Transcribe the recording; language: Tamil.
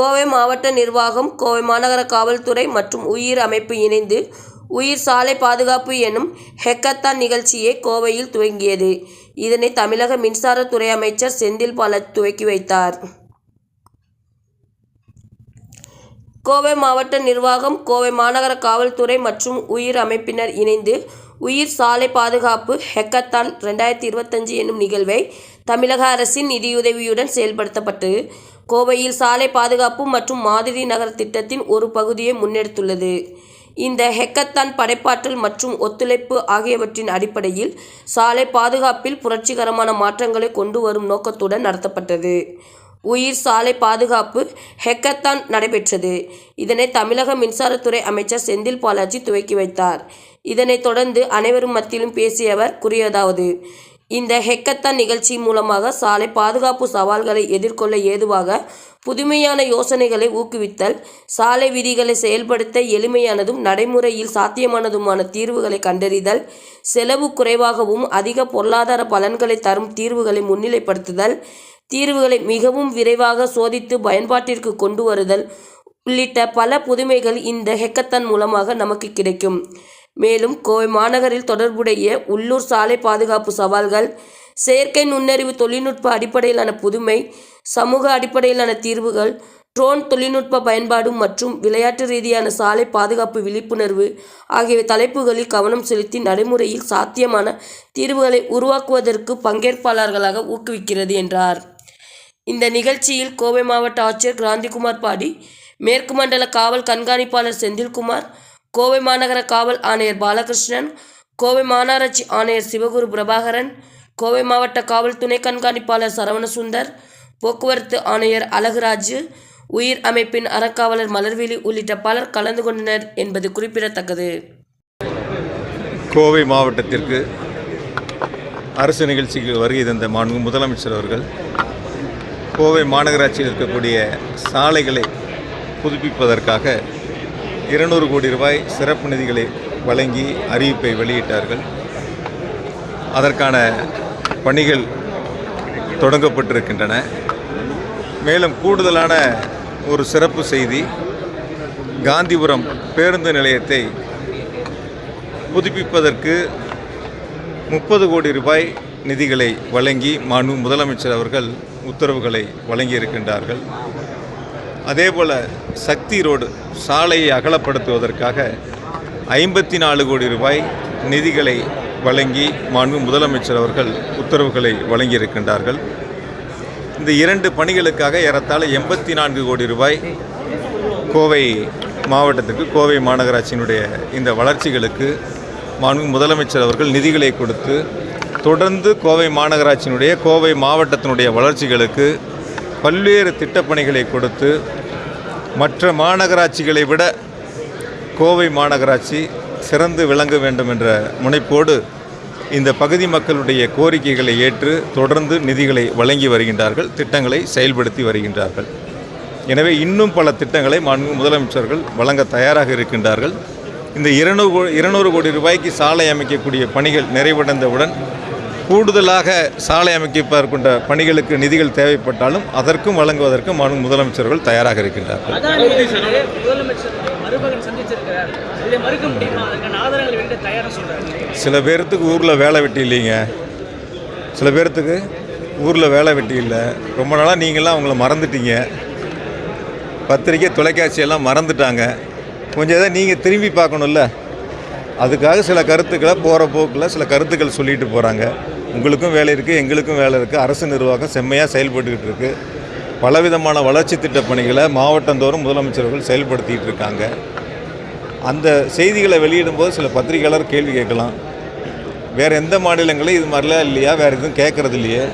கோவை மாவட்ட நிர்வாகம் கோவை மாநகர காவல்துறை மற்றும் உயிர் அமைப்பு இணைந்து உயிர் சாலை பாதுகாப்பு எனும் ஹெக்கத்தான் நிகழ்ச்சியை கோவையில் துவங்கியது. இதனை தமிழக மின்சாரத்துறை அமைச்சர் செந்தில் பாலாஜி துவக்கி வைத்தார். கோவை மாவட்ட நிர்வாகம் கோவை மாநகர காவல்துறை மற்றும் உயிர் அமைப்பினர் இணைந்து உயிர் சாலை பாதுகாப்பு ஹெக்கத்தான் ரெண்டாயிரத்தி இருபத்தஞ்சு என்னும் நிகழ்வை தமிழக அரசின் நிதியுதவியுடன் செயல்படுத்தப்பட்டு கோவையில் சாலை பாதுகாப்பு மற்றும் மாதிரி நகர் திட்டத்தின் ஒரு பகுதியை முன்னெடுத்துள்ளது. இந்த ஹெக்கத்தான் படைப்பாற்றல் மற்றும் ஒத்துழைப்பு ஆகியவற்றின் அடிப்படையில் சாலை பாதுகாப்பில் புரட்சிகரமான மாற்றங்களை கொண்டு வரும் நோக்கத்துடன் நடத்தப்பட்டது. உயிர் சாலை பாதுகாப்பு ஹெக்கத்தான் நடைபெற்றது. இதனை தமிழக மின்சாரத்துறை அமைச்சர் செந்தில் பாலாஜி துவக்கி வைத்தார். இதனைத் தொடர்ந்து அனைவரும் மத்தியிலும் பேசிய அவர் கூறியதாவது இந்த ஹெக்கத்தான் நிகழ்ச்சி மூலமாக சாலை பாதுகாப்பு சவால்களை எதிர்கொள்ள ஏதுவாக புதுமையான யோசனைகளை ஊக்குவித்தல் சாலை விதிகளை செயல்படுத்த எளிமையானதும் நடைமுறையில் சாத்தியமானதுமான தீர்வுகளை கண்டறிதல் செலவு குறைவாகவும் அதிக பொருளாதார பலன்களை தரும் தீர்வுகளை முன்னிலைப்படுத்துதல் தீர்வுகளை மிகவும் விரைவாக சோதித்து பயன்பாட்டிற்கு கொண்டு வருதல் உள்ளிட்ட பல புதுமைகள் இந்த ஹெக்கத்தான் மூலமாக நமக்கு கிடைக்கும். மேலும் கோவை மாநகரில் தொடர்புடைய உள்ளூர் சாலை பாதுகாப்பு சவால்கள் செயற்கை நுண்ணறிவு தொழில்நுட்ப அடிப்படையிலான புதுமை சமூக அடிப்படையிலான தீர்வுகள் ட்ரோன் தொழில்நுட்ப பயன்பாடு மற்றும் விளையாட்டு ரீதியான சாலை பாதுகாப்பு விழிப்புணர்வு ஆகிய தலைப்புகளில் கவனம் செலுத்தி நடைமுறையில் சாத்தியமான தீர்வுகளை உருவாக்குவதற்கு பங்கேற்பாளர்களாக ஊக்குவிக்கிறது என்றார். இந்த நிகழ்ச்சியில் கோவை மாவட்ட ஆட்சியர் கிராந்திகுமார் பாடி மேற்கு மண்டல காவல் கண்காணிப்பாளர் செந்தில்குமார் கோவை மாநகர காவல் ஆணையர் பாலகிருஷ்ணன் கோவை மாநகராட்சி ஆணையர் சிவகுரு பிரபாகரன் கோவை மாவட்ட காவல் துணை கண்காணிப்பாளர் சரவணசுந்தர் போக்குவரத்து ஆணையர் அழகுராஜு உயிர் அமைப்பின் அறக்காவலர் மலர்விழி உள்ளிட்ட பலர் கலந்து கொண்டனர் என்பது குறிப்பிடத்தக்கது. கோவை மாவட்டத்திற்கு அரசு நிகழ்ச்சிக்கு வருகை தந்த மாண்பு முதலமைச்சர் அவர்கள் கோவை மாநகராட்சியில் இருக்கக்கூடிய சாலைகளை புதுப்பிப்பதற்காக இருநூறு கோடி ரூபாய் சிறப்பு நிதிகளை வழங்கி அறிவிப்பை வெளியிட்டார்கள். அதற்கான பணிகள் தொடங்கப்பட்டிருக்கின்றன. மேலும் கூடுதலான ஒரு சிறப்பு செய்தி காந்திபுரம் பேருந்து நிலையத்தை புதுப்பிப்பதற்கு முப்பது கோடி ரூபாய் நிதிகளை வழங்கி மனு முதலமைச்சர் அவர்கள் உத்தரவுகளை வழங்கியிருக்கின்றார்கள். அதேபோல் சக்தி ரோடு சாலையை அகலப்படுத்துவதற்காக ஐம்பத்தி நாலு கோடி ரூபாய் நிதிகளை வழங்கி மாண்பு முதலமைச்சர் அவர்கள் உத்தரவுகளை வழங்கியிருக்கின்றார்கள். இந்த இரண்டு பணிகளுக்காக ஏறத்தாழ எண்பத்தி நான்கு கோடி ரூபாய் கோவை மாவட்டத்துக்கு கோவை மாநகராட்சியினுடைய இந்த வளர்ச்சிகளுக்கு மாண்பு முதலமைச்சர் அவர்கள் நிதிகளை கொடுத்து தொடர்ந்து கோவை மாநகராட்சியினுடைய கோவை மாவட்டத்தினுடைய வளர்ச்சிகளுக்கு பல்வேறு திட்டப்பணிகளை கொடுத்து மற்ற மாநகராட்சிகளை விட கோவை மாநகராட்சி சிறந்து விளங்க வேண்டும் என்ற முனைப்போடு இந்த பகுதி மக்களுடைய கோரிக்கைகளை ஏற்று தொடர்ந்து நிதிகளை வழங்கி வருகின்றார்கள் திட்டங்களை செயல்படுத்தி வருகின்றார்கள். எனவே இன்னும் பல திட்டங்களை மாண்பு முதலமைச்சர்கள் வழங்க தயாராக இருக்கின்றார்கள். இந்த இருநூறு கோ இருநூறு கோடி ரூபாய்க்கு சாலை அமைக்கக்கூடிய பணிகள் நிறைவடைந்தவுடன் கூடுதலாக சாலை அமைக்கப்பதற்கொண்ட பணிகளுக்கு நிதிகள் தேவைப்பட்டாலும் அதற்கும் வழங்குவதற்கு மாண்பு முதலமைச்சர்கள் தயாராக சொல்றாரு. சில பேர்த்துக்கு ஊரில் வேலை வெட்டி இல்லைங்க. சில பேர்த்துக்கு ஊரில் வேலை வெட்டி இல்லை. ரொம்ப நாளாக நீங்களாம் அவங்கள மறந்துட்டீங்க. பத்திரிக்கை தொலைக்காட்சி எல்லாம் மறந்துட்டாங்க. கொஞ்சம் எதாவது நீங்கள் திரும்பி பார்க்கணும்ல. அதுக்காக சில கருத்துக்களை போகிற போக்கில் சில கருத்துக்கள் சொல்லிட்டு போகிறாங்க உங்களுக்கும் வேலை இருக்குது எங்களுக்கும் வேலை இருக்குது அரசு நிர்வாகம் செம்மையாக செயல்பட்டுக்கிட்டு இருக்குது பலவிதமான வளர்ச்சி திட்ட பணிகளை மாவட்டந்தோறும் முதலமைச்சர்கள் செயல்படுத்திகிட்டு இருக்காங்க. அந்த செய்திகளை வெளியிடும்போது சில பத்திரிகையாளர் கேள்வி கேட்கலாம். வேறு எந்த மாநிலங்களும் இது மாதிரிலாம் இல்லையா? வேறு எதுவும் கேட்குறது இல்லையே?